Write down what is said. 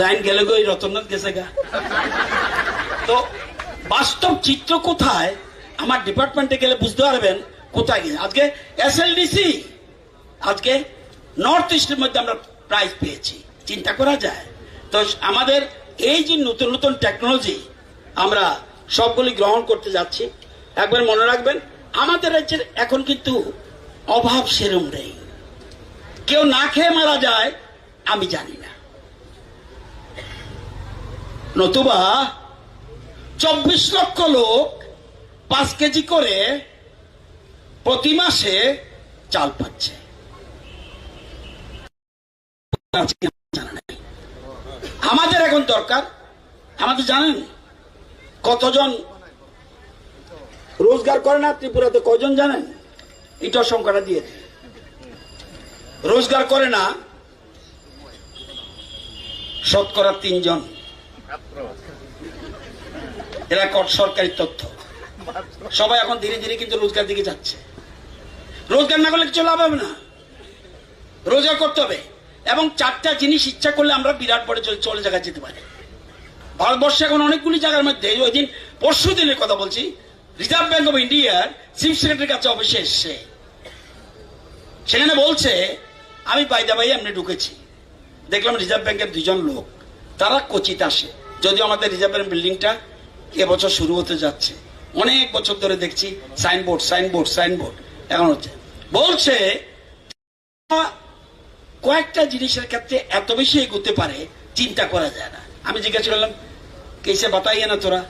Line গেলে গো রতননাথ গেছে গা। তো বাস্তব চিত্র কোথায়? আমার ডিপার্টমেন্টে গেলে বুঝতে পারবেন কোথায় গেছে। আজকে এসএলডিসি আজকে নর্থ ইস্টের মধ্যে আমরা প্রাইজ পেয়েছি। চিন্তা করা যায়। তো আমাদের এই যে নতুন নতুন টেকনোলজি আমরা সবগুলি গ্রহণ করতে যাচ্ছি। একবার মনে রাখবেন, আমাদের রাজ্যের এখন কিন্তু অভাব সেরম নেই। কেউ না খেয়ে মারা যায়, আমি জানি না। নতুবা চব্বিশ লক্ষ লোক পাঁচ কেজি করে প্রতি মাসে চাল পাচ্ছে। আমাদের এখন দরকার আমাদের জানেন কতজন রোজগার করে না, ত্রিপুরাতে কজন জানেন? এটাও সংখ্যাটা দিয়ে রোজগার করে না, শতকরা তিনজন। এরা কট- সরকারি তথ্য। সবাই এখন ধীরে ধীরে কিন্তু রোজগার দিকে যাচ্ছে। রোজগার না করলে কিছু লাভ হবে না। রোজগার করতে হবে। এবং চারটা জিনিস ইচ্ছা করলে আমরা বিরাট বড় চলে জায়গায় যেতে পারি। ভারতবর্ষে এখন অনেকগুলি জায়গার মধ্যে ওই দিন পরশু দিনের কথা বলছি রিজার্ভ ব্যাংক অফ ইন্ডিয়ার চিফ সেক্রেটারির কাছে অফিসে এসছে। সেখানে বলছে, আমি বাইদা বাই এমনি ঢুকেছি। দেখলাম রিজার্ভ ব্যাংকের দুজন লোক। তারা কোচিতে আসে। যদিও আমাদের রিজার্ভ বিল্ডিংটা এবছর শুরু হতে যাচ্ছে। অনেক বছর ধরে দেখছি সাইনবোর্ড সাইনবোর্ড সাইনবোর্ড এখন হচ্ছে। বলছে কয়েকটা জিনিসের ক্ষেত্রে এত বেশি এগোতে পারে, চিন্তা করা যায় না। আমি জিজ্ঞাসা করলাম, কেসে বাতাইয়ে না তোরা?